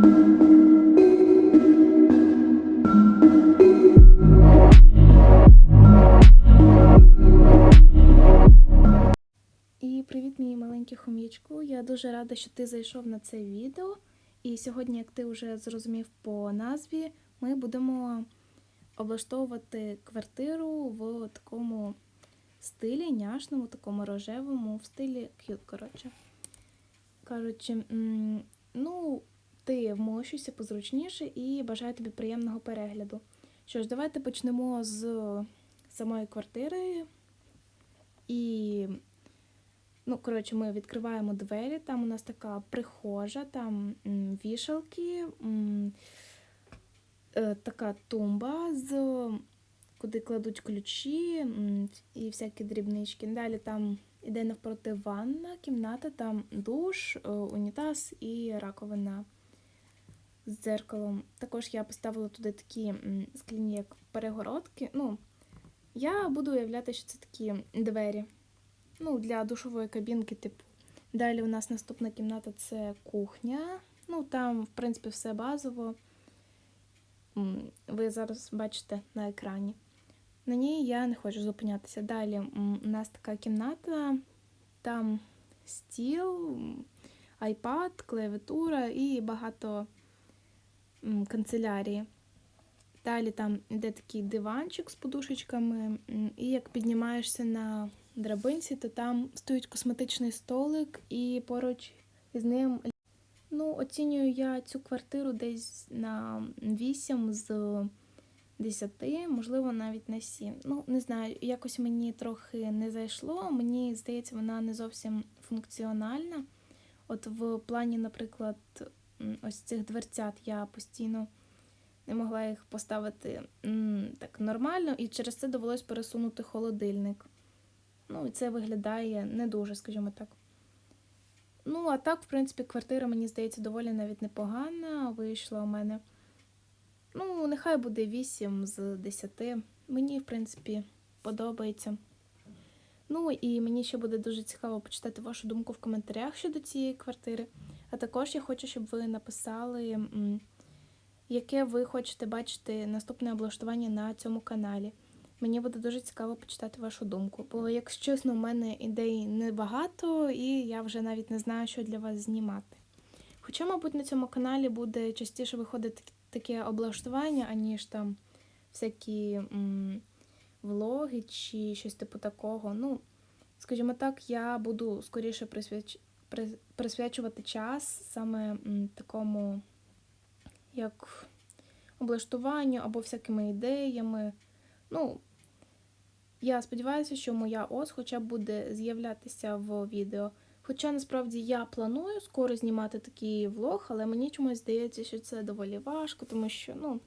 І привіт, мій маленький хом'ячку. Я дуже рада, що ти зайшов на це відео. І сьогодні, як ти вже зрозумів по назві, ми будемо облаштовувати квартиру в такому стилі, няшному, такому рожевому, в стилі к'ют, коротше. М, ну, ти вмощуйся позручніше і бажаю тобі приємного перегляду. Що ж, давайте почнемо з самої квартири. І Ну, коротше, ми відкриваємо двері, там у нас така прихожа, там вішалки, е, така тумба, з, куди кладуть ключі і всякі дрібнички. Далі там іде навпроти ванна, кімната, там душ, е, унітаз і раковина з дзеркалом. Також я поставила туди такі скляні як перегородки. Ну, я буду уявляти, що це такі двері ну, для душової кабінки, типу. Далі у нас наступна кімната це кухня. Ну, там, в принципі, все базово. Ви зараз бачите на екрані. На ній я не хочу зупинятися. Далі у нас така кімната, там стіл, айпад, клавіатура і багато канцелярії. Далі там йде такий диванчик з подушечками, і як піднімаєшся на драбинці, то там стоїть косметичний столик і поруч із ним. Ну, оцінюю я цю квартиру десь на 8 з 10, можливо, навіть на 7. Ну, не знаю, якось мені трохи не зайшло. Мені здається, вона не зовсім функціональна. От в плані, наприклад, ось цих дверцят я постійно не могла їх поставити так нормально, і через це довелось пересунути холодильник. Ну, і це виглядає не дуже, скажімо так. Ну, а так, в принципі, квартира, мені здається, доволі навіть непогана. Вийшла у мене. Ну, нехай буде 8 з 10. Мені, в принципі, подобається. Ну, і мені ще буде дуже цікаво почитати вашу думку в коментарях щодо цієї квартири. А також я хочу, щоб ви написали, яке ви хочете бачити наступне облаштування на цьому каналі. Мені буде дуже цікаво почитати вашу думку. Бо, якщо чесно, у мене ідей небагато, і я вже навіть не знаю, що для вас знімати. Хоча, мабуть, на цьому каналі буде частіше виходити таке облаштування, аніж там всякі м, влоги чи щось типу такого. Ну, скажімо так, я буду скоріше присвяч... при- присвячувати час саме такому, як облаштуванню або всякими ідеями. Ну, я сподіваюся, що моя ос хоча б буде з'являтися в відео. Хоча насправді я планую скоро знімати такий влог, але мені чомусь здається, що це доволі важко, тому що ну,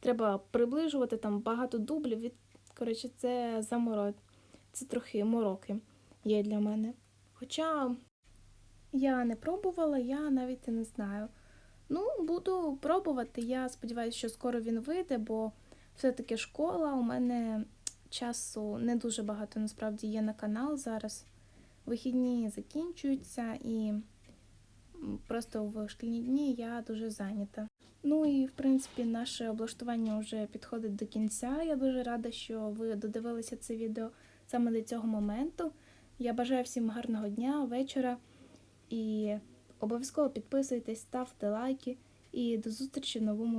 треба приближувати там багато дублів. Від... Коротше, це замород. Це трохи мороки є для мене. Хоча я не пробувала, я навіть і не знаю. Ну, буду пробувати. Я сподіваюся, що скоро він вийде, бо все-таки школа. У мене часу не дуже багато насправді є на канал зараз. Вихідні закінчуються і просто в шкільні дні я дуже зайнята. Ну і в принципі наше облаштування вже підходить до кінця. Я дуже рада, що ви додивилися це відео саме до цього моменту. Я бажаю всім гарного дня, вечора і обов'язково підписуйтесь, ставте лайки і до зустрічі в новому.